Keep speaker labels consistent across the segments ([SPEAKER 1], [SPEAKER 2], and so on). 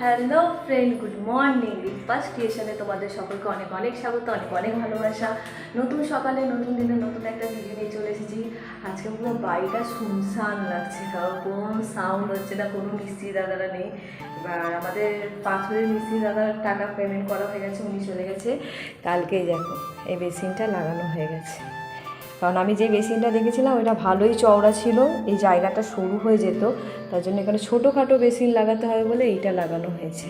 [SPEAKER 1] Hello friend good morning রিপাস ক্রিয়েশনে তোমাদের সকলকে অনেক অনেক স্বাগত, অনেক অনেক ভালোবাসা। নতুন সকালে, নতুন দিনে, নতুন একটা ভিডিও নিয়ে চলে এসেছি। আজকে পুরো বাড়িটা শুনশান লাগছে। কারণ কোনো সাউন্ড হচ্ছে না, কোনো মিস্ত্রি দাদারা নেই। এবার আমাদের পাথরের মিস্ত্রি দাদার টাকা পেমেন্ট করা হয়ে গেছে, উনি চলে গেছে। কালকেই দেখো, এই বেসিনটা লাগানো হয়ে গেছে। কারণ আমি যে বেসিনটা দেখেছিলাম, ওইটা ভালোই চওড়া ছিল, এই জায়গাটা সরু হয়ে যেত, তার জন্য এখানে ছোটোখাটো বেসিন লাগাতে হবে বলে এইটা লাগানো হয়েছে।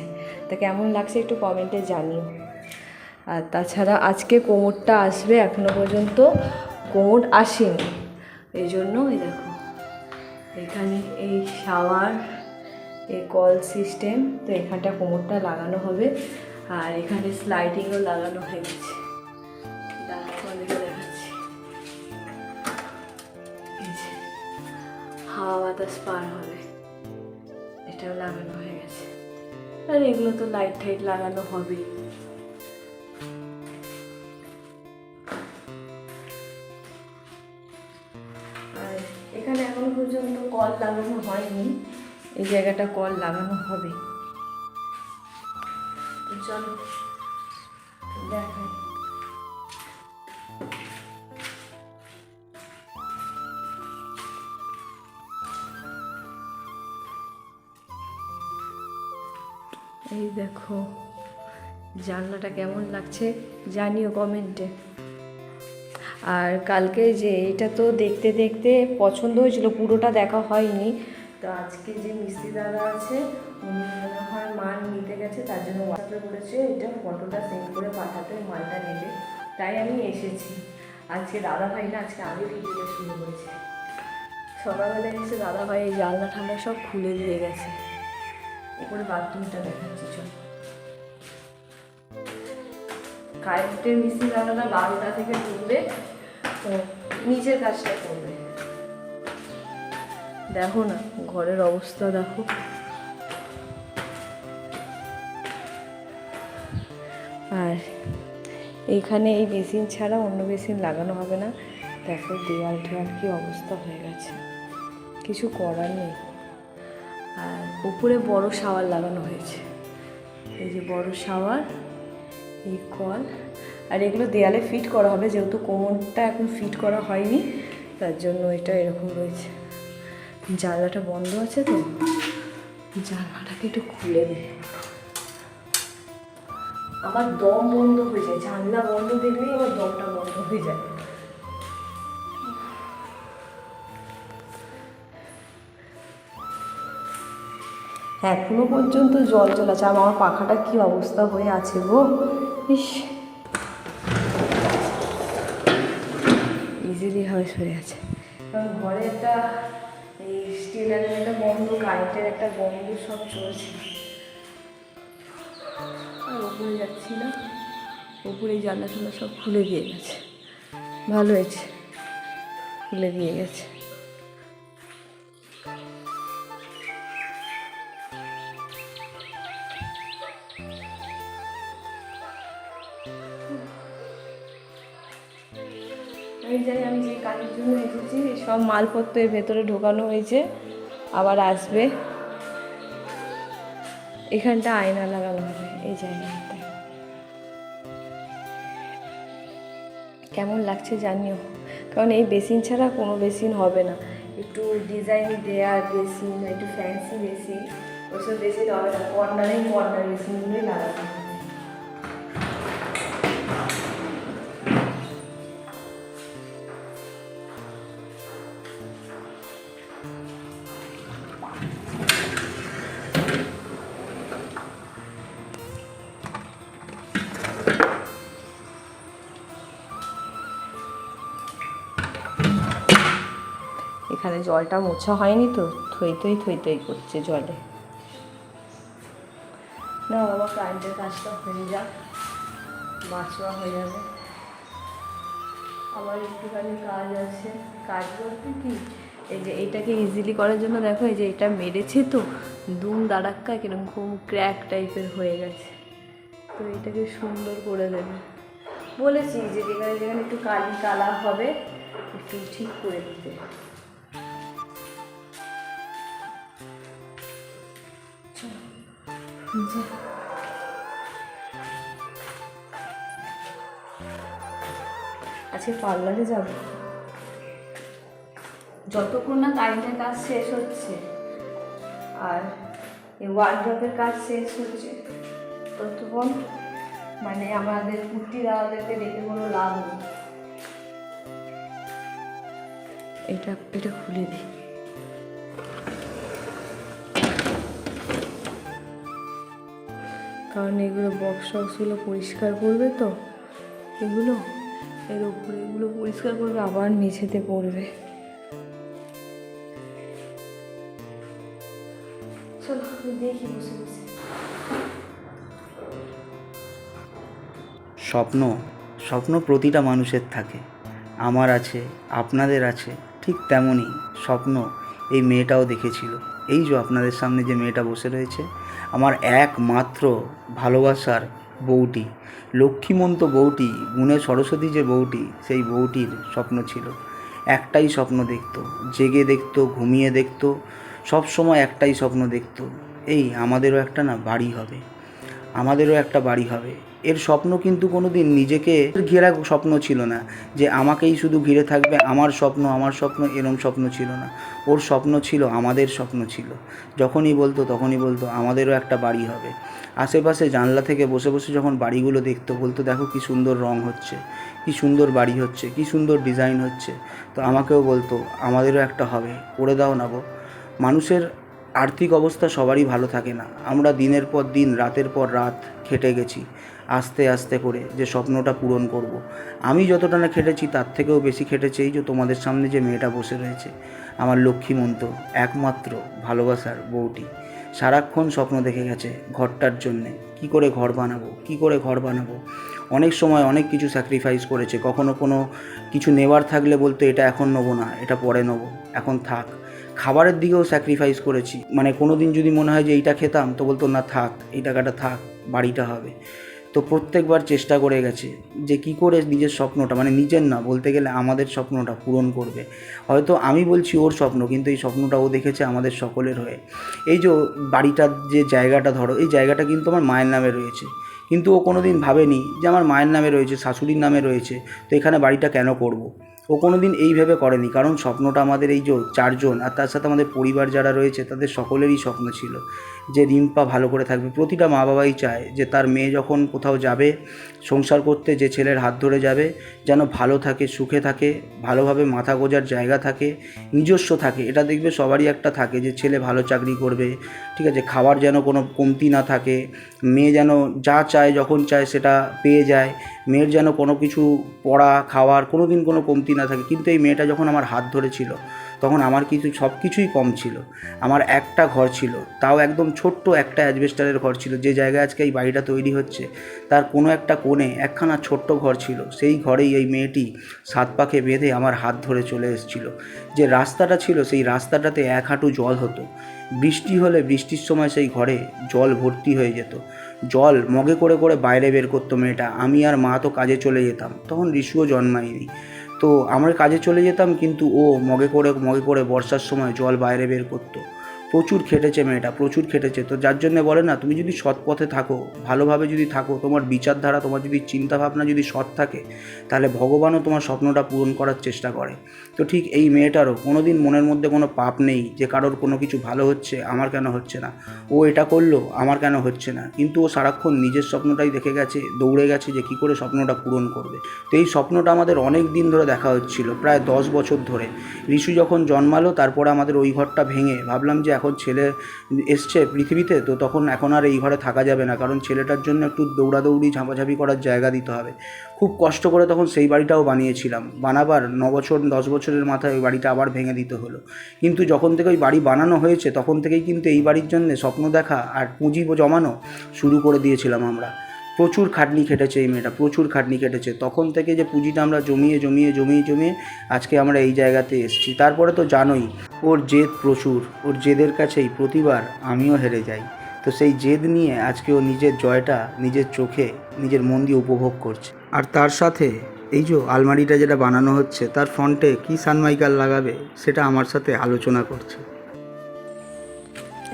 [SPEAKER 1] তা কেমন লাগছে একটু কমেন্টে জানিও। আর তাছাড়া আজকে কোমরটা আসবে এখনও পর্যন্ত, কোমর আসেনি। এই জন্য এই দেখো, এখানে এই শাওয়ার, এই কল সিস্টেম, তো এখানটা কোমরটা লাগানো হবে। আর এখানে স্লাইডিংও লাগানো হয়ে গেছে। বাতাস পার হবে। এটাও লাগানো হয়ে গেছে। আর এগুলো তো লাইট টাইট লাগানো হবেই। আর এখানে এখনও পর্যন্ত কল লাগানো হয়নি। এই জায়গাটা কল লাগানো হবে। চলো। এই দেখো, জানলাটা কেমন লাগছে জানিও কমেন্টে। আর কালকে যে এটা তো দেখতে দেখতে পছন্দ হয়েছিল, পুরোটা দেখা হয়নি। তো আজকে যে মিস্ত্রি দাদা আছে, উনি মনে হয় মাল নিতে গেছে, তার জন্য হোয়াটসঅ্যাপে বলেছে এটা ফটোটা সেন্ড করে পাঠাতে, মালটা নেবে। তাই আমি এসেছি। আজকে দাদা ভাই না, আজকে আগে ভিডিওটা শুরু করেছে। সকালবেলা এসে দাদা ভাই এই জানলা ঠান্ডা সব খুলে দিয়ে গেছে। উপরে বাথরুমটা দেখাচ্ছি, চল। কারেন্টের মিস্ত্রি দাদারা বারোটা থেকে ঢুকবে তো নিজের কাজটা করবে। দেখো না, ঘরের অবস্থা দেখো। আর এইখানে এই বেসিন ছাড়া অন্য বেসিন লাগানো হবে না। দেখো দেওয়াল টেওয়াল কি অবস্থা হয়ে গেছে। কিছু করার নেই। আর উপরে বড় শাওয়ার লাগানো হয়েছে। এই যে বড় শাওয়ার, এই কল, আর এগুলো দেয়ালে ফিট করা হবে, যেহেতু কোমরটা এখন ফিট করা হয়নি, তার জন্য এটা এরকম রয়েছে। জানলাটা বন্ধ আছে তো? জানলাটাকে একটু খুলে দে। আমার দম বন্ধ হয়ে যায়, জানলা বন্ধ দেখলেই আমার দমটা বন্ধ হয়ে যায়। এখনও পর্যন্ত জল জল আছে আমার পাখাটা কি অবস্থা হয়ে আছে গো? ইস। ইজিলি হবে সরে আছে কারণ ঘরে একটা এই স্টিলের একটা বন্ধ কারেন্টের একটা বন্ধ সব চলছে। আর ওপরে যাচ্ছি না। ওপরে জানলা সব খুলে দিয়ে গেছে। ভালো হয়েছে। খুলে দিয়ে গেছে। আমি জানি আমি যে কাজের জন্য এসেছি সব মালপত্র এর ভেতরে ঢোকানো হয়েছে, আবার আসবে। এখানটা আয়না লাগানো হবে, এই জায়গাটা কেমন লাগছে জানিও, কারণ এই বেসিন ছাড়া কোনো বেসিন হবে না। একটু ডিজাইন দেয়া বেসিন, একটু ফ্যান্সি বেসিন ওইসব বেসিন হবে না, কর্নারে কর্নার বেসিনগুলোই লাগাতে হবে। এখানে জলটা মোছা হয়নি তো থই থই থই থই করছে জলে। না, বাবা, কারেন্টের কাজটা হয়ে যাক বাঁচোয়া হয়ে যাবে। আমার একটুখানি কাজ আছে, কাজ বলতে কি, এই যে এইটাকে ইজিলি করার জন্য দেখো, এই যে এটা মেরেছে তো, দুম দাঁড়াক্কা কীরকম ক্র্যাক টাইপের হয়ে গেছে। তো এটাকে সুন্দর করে দেবে। বলেছি যে যেখানে যেখানে একটু কালি কালা হবে, একটু ঠিক করে দিতে। যে আজকে পার্লারে যাব। যতক্ষণ না কারেন্টের কাজ শেষ হচ্ছে, আর এই ওয়ার্ড্রপের কাজ শেষ হচ্ছে, ততক্ষণ মানে আমাদের কুর্তি দাদাদেরকে দেখে কোনো লাভ নেই। এটা এটা খুলে দিই কারণ এগুলো বক্স বক্সগুলো পরিষ্কার করবে তো। এগুলো, এর উপরে এগুলো পরিষ্কার করবে, আবার মেঝেতে পড়বে। চলো দেখি বসে বসে।
[SPEAKER 2] স্বপ্ন স্বপ্ন প্রতিটা মানুষের থাকে। আমার আছে, আপনাদের আছে, ঠিক তেমনই স্বপ্ন এই মেয়েটাও দেখেছিল। এই যে আপনাদের সামনে যে মেয়েটা বসে রয়েছে আমার একমাত্র ভালোবাসার বউটি। লক্ষ্মীমন্ত বউটি, গুণে সরস্বতী যে বউটি, সেই বউটির স্বপ্ন ছিল। একটাই স্বপ্ন দেখত, জেগে দেখত, ঘুমিয়ে দেখত সব সময় একটাই স্বপ্ন দেখত, এই, আমাদেরও একটা না, বাড়ি হবে। আমাদেরও একটা বাড়ি হবে। এর স্বপ্ন কিন্তু কোনো দিন নিজেকে ঘেরা স্বপ্ন ছিল না যে আমাকেই শুধু ঘিরে থাকবে, আমার স্বপ্ন আমার স্বপ্ন এরম স্বপ্ন ছিল না। ওর স্বপ্ন ছিল, আমাদের স্বপ্ন ছিল। যখনই বলতো, তখনই বলতো, আমাদেরও একটা বাড়ি হবে। আশেপাশে জানলা থেকে বসে বসে যখন বাড়িগুলো দেখতো, বলতো, দেখো কি সুন্দর রং হচ্ছে, কি সুন্দর বাড়ি হচ্ছে, কি সুন্দর ডিজাইন হচ্ছে। তো আমাকেও বলতো, আমাদেরও একটা হবে, করে দাও না গো। মানুষের আর্থিক অবস্থা সবারই ভালো থাকে না। আমরা দিনের পর দিন, রাতের পর রাত খেটে গেছি। আস্তে আস্তে করে যে স্বপ্নটা পূরণ করব। আমি যতটা না খেটেছি, তার থেকেও বেশি খেটেছে এই যে তোমাদের সামনে যে মেয়েটা বসে রয়েছে, আমার লক্ষ্মীমন্ত, একমাত্র ভালোবাসার বউটি। সারাক্ষণ স্বপ্ন দেখে গেছে ঘরটার জন্যে। কি করে ঘর বানাবো? কি করে ঘর বানাবো? অনেক সময় অনেক কিছু স্যাক্রিফাইস করেছে। কখনো কোনো কিছু নেওয়ার থাকলে বলতো, এটা এখন নেব না, এটা পরে নেব, এখন থাক। খাবারের দিকেও স্যাক্রিফাইস করেছি। মানে কোনো দিন যদি মনে হয় যে এইটা খেতাম, তো বলতো, না থাক, এই টাকাটা থাক, বাড়িটা হবে। তো প্রত্যেকবার চেষ্টা করে গেছে যে কি করে নিজের স্বপ্নটা মানে নিজের না, বলতে গেলে আমাদের স্বপ্নটা পূরণ করবে। হয়তো আমি বলছি ওর স্বপ্ন, কিন্তু এই স্বপ্নটা ও দেখেছে আমাদের সকলের হয়ে। এই যে বাড়িটার যে জায়গাটা ধরো, এই জায়গাটা কিন্তু আমার মায়ের নামে রয়েছে। কিন্তু ও কোনো দিন ভাবেনি যে আমার মায়ের নামে রয়েছে, শাশুড়ির নামে রয়েছে, তো এখানে বাড়িটা কেন করব। ও কোনো দিন এইভাবে করেনি, কারণ স্বপ্নটা আমাদের এই যে চারজন আর তার সাথে আমাদের পরিবার যারা রয়েছে, তাদের সকলেরই স্বপ্ন ছিল। যে রিম্পা ভালো করে থাকবে। প্রতিটা মা বাবাই চায় যে তার মেয়ে যখন কোথাও যাবে, সংসার করতে যে ছেলের হাত ধরে যাবে, যেন ভালো থাকে, সুখে থাকে, ভালোভাবে মাথা গোজার জায়গা থাকে, নিজস্ব থাকে। এটা দেখবে সবারই একটা থাকে যে ছেলে ভালো চাকরি করবে, ঠিক আছে খাবার যেন কোনো কমতি না থাকে, মেয়ে যেন যা চায়, যখন চায় সেটা পেয়ে যায়, মেয়ের যেন কোনো কিছু পড়া, খাওয়ার কোনো দিন কোনো কমতি না থাকে। কিন্তু এই মেয়েটা যখন আমার হাত ধরেছিল তখন আমার কিছু, সব কিছুই কম ছিল। আমার একটা ঘর ছিল। তাও একদম ছোট্ট একটা অ্যাজবেস্টারের ঘর ছিল। যে জায়গায় আজকে এই বাড়িটা তৈরি হচ্ছে, তার কোনো একটা কোণে একখানা ছোট্ট ঘর ছিল। সেই ঘরেই এই মেয়েটি সাত পাখে বেঁধে আমার হাত ধরে চলে এসেছিল। যে রাস্তাটা ছিল, সেই রাস্তাটাতে এক হাঁটু জল হতো। বৃষ্টি হলে বৃষ্টির সময় সেই ঘরে জল ভর্তি হয়ে যেত। জল মগে করে করে বাইরে বের করতো মেয়েটা। আমি আর মা তো কাজে চলে যেতাম। তখন রিশুও জন্মায়নি। তো আমরা কাজে চলে যেতাম, কিন্তু ও মগে করে মগে করে বর্ষার সময় জল বাইরে বের করতো। প্রচুর খেটেছে মেয়েটা, প্রচুর খেটেছে। তো যার জন্য বলে না, তুমি যদি সৎ পথে থাকো, ভালোভাবে যদি থাকো, তোমার বিচারধারা, তোমার যদি চিন্তাভাবনা যদি সৎ থাকে, তাহলে ভগবানও তোমার স্বপ্নটা পূরণ করার চেষ্টা করে। তো ঠিক এই মেয়েটারও কোনো দিন মনের মধ্যে কোনো পাপ নেই যে কারোর কোনো কিছু ভালো হচ্ছে, আমার কেন হচ্ছে না। ও এটা করল, আমার কেন হচ্ছে না। কিন্তু ও সারাক্ষণ নিজের স্বপ্নটাই দেখে গেছে, দৌড়ে গেছে যে কী করে স্বপ্নটা পূরণ করবে। তো এই স্বপ্নটা আমাদের অনেক দিন ধরে দেখা হচ্ছিল, প্রায় দশ বছর ধরে। ঋষু যখন জন্মালো, তারপরে আমাদের ওই ঘরটা ভেঙে ভাবলাম যে এখন ছেলে এসছে পৃথিবীতে, তো তখন এখন আর এই ঘরে থাকা যাবে না। কারণ ছেলেটার জন্য একটু দৌড়াদৌড়ি, ঝাঁপাঝাঁপি করার জায়গা দিতে হবে। খুব কষ্ট করে তখন সেই বাড়িটাও বানিয়েছিলাম। বানাবার ন বছর, দশ বছরের মাথায় ওই বাড়িটা আবার ভেঙে দিতে হলো। কিন্তু যখন থেকে ওই বাড়ি বানানো হয়েছে, তখন থেকেই কিন্তু এই বাড়ির জন্য স্বপ্ন দেখা আর পুঁজি জমানো শুরু করে দিয়েছিলাম আমরা। প্রচুর খাটনি খেটেছে এই মেয়েটা, প্রচুর খাটনি খেটেছে। তখন থেকে যে পুঁজিটা আমরা জমিয়ে জমিয়ে জমিয়ে জমিয়ে আজকে আমরা এই জায়গাতে এসেছি। তারপরে তো জানোই, ওর জেদ প্রচুর, ওর জেদের কাছেই প্রতিবার আমিও হেরে যাই। তো সেই জেদ নিয়ে আজকে ও নিজের জয়টা নিজের চোখে, নিজের মন দিয়ে উপভোগ করছে। আর তার সাথে এই যে আলমারিটা যেটা বানানো হচ্ছে, তার ফ্রন্টে কী সানমাইকাল লাগাবে, সেটা আমার সাথে আলোচনা করছে।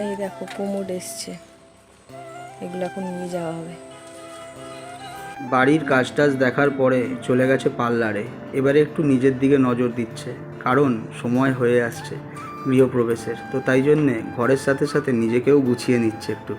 [SPEAKER 1] এই দেখো কুমুদ এসছে।
[SPEAKER 3] এগুলো এখন নিয়ে যাওয়া হবে।
[SPEAKER 2] বাড়ির কাজ টাজ দেখার পরে চলে গেছে পার্লারে। এবারে একটু নিজের দিকে নজর দিচ্ছে, কারণ সময় হয়ে আসছে গৃহপ্রবেশের। তো তাই জন্যে ঘরের সাথে সাথে নিজেকেও গুছিয়ে নিচ্ছে একটু।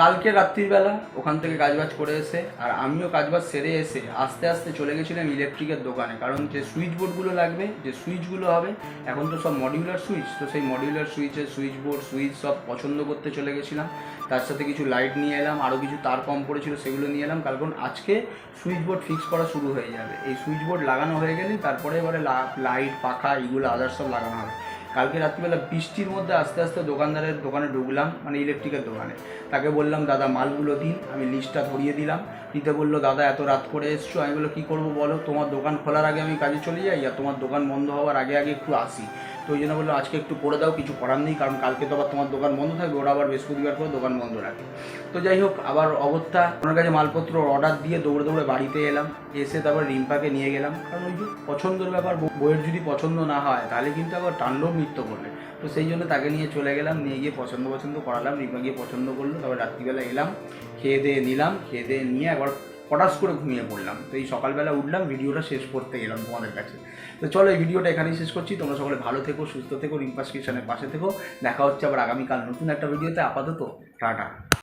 [SPEAKER 2] কালকে রাত্রিবেলা ওখান থেকে কাজবাজ করে এসে, আর আমিও কাজবাজ সেরে এসে আস্তে আস্তে চলে গেছিলাম ইলেকট্রিকের দোকানে। কারণ যে সুইচ বোর্ডগুলো লাগবে, যে সুইচগুলো হবে, এখন তো সব মডিউলার সুইচ, তো সেই মডিউলার সুইচের সুইচ বোর্ড সুইচ সব পছন্দ করতে চলে গেছিলাম। তার সাথে কিছু লাইট নিয়ে এলাম আরও কিছু তার কম পড়েছিল, সেগুলো নিয়ে এলাম। কারণ আজকে সুইচ বোর্ড ফিক্স করা শুরু হয়ে যাবে। এই সুইচ বোর্ড লাগানো হয়ে গেলে তারপরে এবারে লাইট পাখা, এগুলো আদার্স সব লাগানো হবে। কালকে রাত্রিবেলা বৃষ্টির মধ্যে আস্তে আস্তে দোকানদারের দোকানে ঢুকলাম মানে ইলেকট্রিকের দোকানে। তাকে বললাম, দাদা, মালগুলো দিন, আমি লিস্টটা ধরিয়ে দিলাম। দিতে বলল, দাদা, এত রাত করে এসছো? আমি বলল কী করব বলো? তোমার দোকান খোলার আগে আমি কাজে চলে যাই, আর তোমার দোকান বন্ধ হওয়ার আগে আগে একটু আসি। তো ওই জন্য বলল, আজকে একটু করে দাও, কিছু করার নেই, কারণ কালকে তো আবার তোমার দোকান বন্ধ থাকবে, ওরা আবার বৃহস্পতিবার করে দোকান বন্ধ রাখে। তো যাই হোক, আবার অবস্থা ওনার কাছে মালপত্র অর্ডার দিয়ে দৌড়ে দৌড়ে বাড়িতে এলাম, এসে তারপর রিম্পাকে নিয়ে গেলাম। কারণ ওই যে পছন্দের ব্যাপার বইয়ের যদি পছন্দ না হয়, তাহলে কিন্তু আবার টানলেও নৃত্য করবে তো সেই জন্য তাকে নিয়ে চলে গেলাম, নিয়ে গিয়ে পছন্দ পছন্দ করালাম, রিম্পা গিয়ে পছন্দ করল, তারপর রাত্রিবেলা এলাম, খেয়ে দিয়ে নিলাম, খেয়ে দিয়ে নিয়ে একবার পটাশ করে ঘুমিয়ে পড়লাম। তো এই সকালবেলা উঠলাম, ভিডিওটা শেষ করতে গেলাম তোমাদের কাছে। তো চলো এই ভিডিওটা এখানেই শেষ করছি, তোমরা সকলে ভালো থেকো, সুস্থ থেকো রিম্পাস কিষানের পাশে থেকো। দেখা হচ্ছে আবার আগামীকাল নতুন একটা ভিডিওতে, আপাতত টাটা।